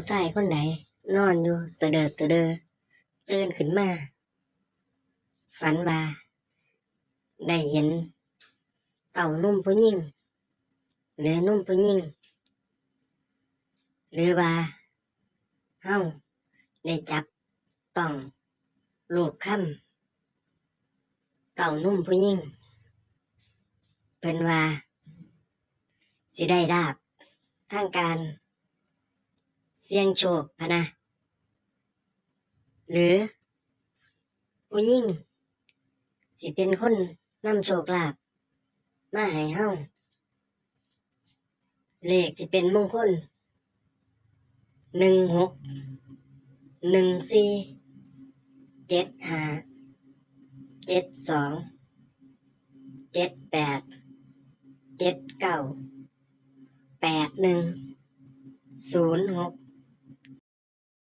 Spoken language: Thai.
ผู้ชายคนไหน นอนอยู่เสดอเสดอตื่นขึ้นมา ฝันว่าได้เห็นเต่านุ่มผู้หญิงหรือนุ่มผู้หญิงหรือว่าเฮาได้จับต้องรูปคำเต่านุ่มผู้หญิงเพิ่นว่า สิได้ดาบทางการ เสี่ยงโชคพะนะ หรือผู้หญิงสิเป็นคนนำโชคลาภมาให้เฮาเลขที่เป็นมงคลหนึ่งหกหนึ่งสี่เจ็ดห้าเจ็ดสองเจ็ดแปดเจ็ดเก้าแปดหนึ่งศูนย์หก